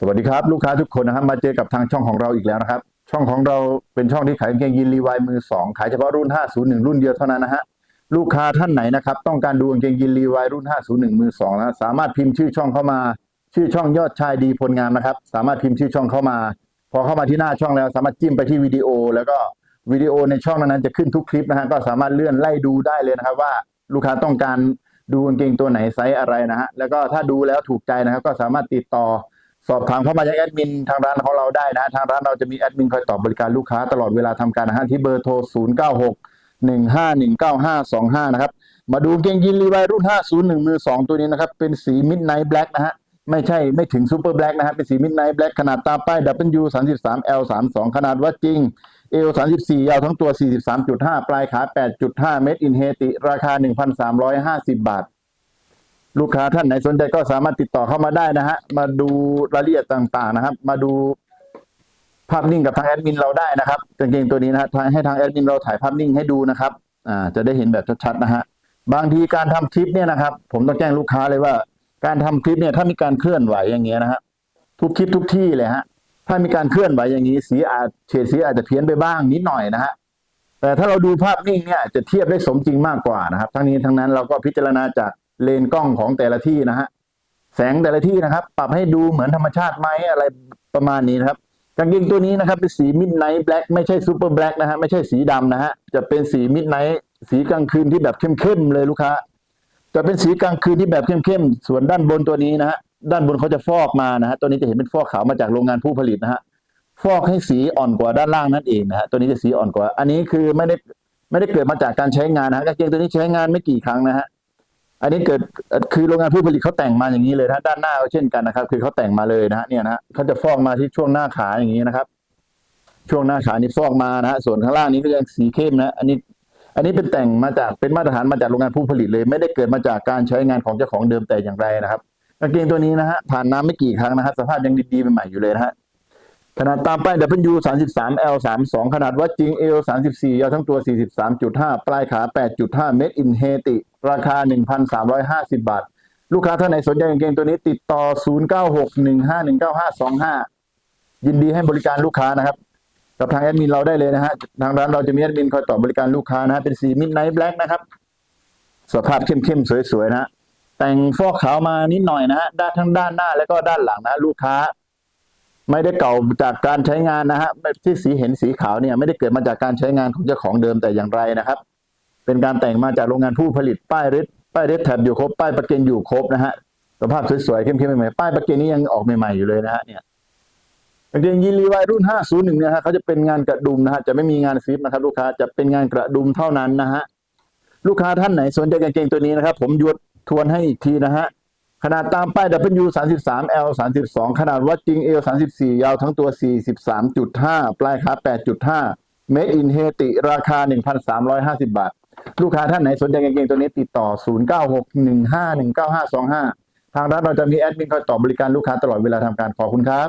สวัสดีครับ ลูกค้าทุกคนนะครับมาเจอกับทางช่องของเราอีกแล้วนะครับ ช่องของเราเป็นช่องที่ขายกางเกงยีนรีวายมือสองขายเฉพาะรุ่น 501 รุ่นเดียวเท่านั้นนะฮะลูกค้าท่านไหนนะครับต้องการดูกางเกงยีนรีวายรุ่น 501 มือสองนะสามารถพิมพ์ชื่อช่องเข้ามา ชื่อช่องยอดชายดีพลงามนะครับ สามารถพิมพ์ชื่อช่องเข้ามา พอเข้ามาที่หน้าช่องแล้ว สามารถจิ้มไปที่วิดีโอ แล้วก็วิดีโอในช่องนั้นจะขึ้นทุกคลิปนะฮะก็สามารถเลื่อนไล่ดูได้เลยนะครับ ว่าลูกค้าต้องการดูกางเกงตัวไหนไซส์อะไรนะฮะแล้วก็ถ้าดูแล้วถูกใจนะครับก็สามารถติดต่อ สอบถามเข้ามายังแอดมินทางร้านของเราได้นะฮะทางร้านเราจะมีแอดมินคอยตอบบริการลูกค้าตลอดเวลาทำการนะฮะที่เบอร์โทร 0 9 6 1 5 1 9 5 2 5 นะครับ มาดูเกงยีนรีวายรุ่น 501 มือ 2 ตัวนี้นะครับ เป็นสีมิดไนท์แบล็กนะฮะไม่ใช่ไม่ถึงซูเปอร์แบล็กนะฮะเป็นสีมิดไนท์แบล็กขนาดตาป้าย W 33 L 32ขนาดวัดจริง L 34ยาวทั้งตัว 43.5 ปลายขา 8.5 เมตรอินเฮติ ราคา 1,350 บาท ลูกค้าท่านไหนสนใจก็สามารถติดต่อเข้ามาได้นะฮะ มาดูรายละเอียดต่างๆนะครับ มาดูภาพนิ่งกับทางแอดมินเราได้นะครับกางเกงตัวนี้นะฮะทางให้ทางแอดมินเราถ่ายภาพนิ่งให้ดูนะครับ อ่า จะได้เห็นแบบชัดๆนะฮะ บางทีการทำคลิปเนี่ยนะครับ ผมต้องแจ้งลูกค้าเลยว่า การทำคลิปเนี่ยถ้ามีการเคลื่อนไหวอย่างเงี้ยนะฮะทุกคลิปทุกที่เลยฮะ ถ้ามีการเคลื่อนไหวอย่างนี้สีอาจเฉดสีอาจจะเพี้ยนไปบ้างนิดหน่อยนะฮะแต่ถ้าเราดูภาพนิ่งเนี่ยจะเทียบได้สมจริงมากกว่านะครับ ทั้งนี้ทั้งนั้นเราก็พิจารณาจาก เลนกล้องของแต่ละที่นะฮะแสงแต่ละที่นะครับ ปรับให้ดูเหมือนธรรมชาติไหมอะไรประมาณนี้นะครับกางเกงตัวนี้นะครับ เป็นสีมิดไนท์แบล็กไม่ใช่ซูเปอร์แบล็กนะฮะไม่ใช่สีดำนะฮะจะเป็นสีมิดไนท์สีกลางคืนที่แบบเข้มๆเลยลูกค้าจะเป็นสีกลางคืนที่แบบเข้มๆส่วนด้านบนตัวนี้นะฮะด้านบนเขาจะฟอกมานะฮะตัวนี้จะเห็นเป็นฟอกขาวมาจากโรงงานผู้ผลิตนะฮะฟอกให้สีอ่อนกว่าด้านล่างนั่นเองนะฮะตัวนี้จะสีอ่อนกว่า อันนี้คือไม่ได้ไม่ได้เกิดมาจากการใช้งานนะฮะกางเกงตัวนี้ใช้งานไม่กี่ครั้งนะฮะ อันนี้เกิดคือโรงงานผู้ผลิตเขาแต่งมาอย่างนี้เลยนะด้านหน้าก็เช่นกันนะครับ คือเขาแต่งมาเลยนะฮะเนี่ยนะฮะเขาจะฟอกมาที่ช่วงหน้าขาอย่างนี้นะครับ ช่วงหน้าขานี่ฟอกมานะฮะส่วนข้างล่างนี้ก็ยังสีเข้มนะ อันนี้อันนี้เป็นแต่งมาจากเป็นมาตรฐานมาจากโรงงานผู้ผลิตเลย ไม่ได้เกิดมาจากการใช้งานของเจ้าของเดิมแต่อย่างไรนะครับกางเกงตัวนี้นะฮะผ่านน้ำไม่กี่ครั้งนะฮะสภาพยังดีๆใหม่ๆอยู่เลยนะฮะ ขนาดตามป้าย W 33 L 32ขนาดวัดจริง L 34ยาวทั้งตัว 43.5 ปลายขา 8.5 เมตรอินเฮติ ราคา 1,350 บาท ลูกค้าท่านไหนสนใจกางเกงตัวนี้ติดต่อ 0961519525 ยินดีให้บริการลูกค้านะครับกับทางแอดมินเราได้เลยนะฮะ ทางร้านเราจะมีแอดมินคอยตอบบริการลูกค้านะฮะ เป็นสีมิดไนท์แบล็กนะครับ สภาพเข้มๆ สวยๆ นะฮะ แต่งฟอกขาวมานิดหน่อยนะฮะ ด้านทั้งด้านหน้าแล้วก็ด้านหลังนะ ลูกค้า ไม่ได้เก่าจากการใช้งานนะฮะที่สีเห็นสีขาวเนี่ยไม่ได้เกิดมาจากการใช้งานของเจ้าของเดิมแต่อย่างไรนะครับ เป็นการแต่งมาจากโรงงานผู้ผลิตป้ายริดป้ายริดแถบอยู่ครบป้ายประเกนอยู่ครบนะฮะสภาพสวยๆเข้มๆใหม่ๆป้ายประเกนนี้ยังออกใหม่ๆอยู่เลยนะฮะเนี่ยกางเกงยีนรีวายรุ่น 501 เนี่ยฮะเขาจะเป็นงานกระดุมนะฮะจะไม่มีงานซิปนะครับ ลูกค้าจะเป็นงานกระดุมเท่านั้นนะฮะลูกค้าท่านไหนสนใจกางเกงตัวนี้นะครับ ผมยวดทวนให้อีกทีนะฮะ ขนาดตามป้าย W 33 L 32 ขนาดวัดจริง L 34 ยาวทั้งตัว 43.5 ปลายขา8.5 Made in Haiti ราคา 1,350 บาท ลูกค้าท่านไหนสนใจกางเกงตัวนี้ติดต่อ 0961519525 ทางร้านเราจะมีแอดมินคอยตอบบริการลูกค้าตลอดเวลาทำการขอบคุณครับ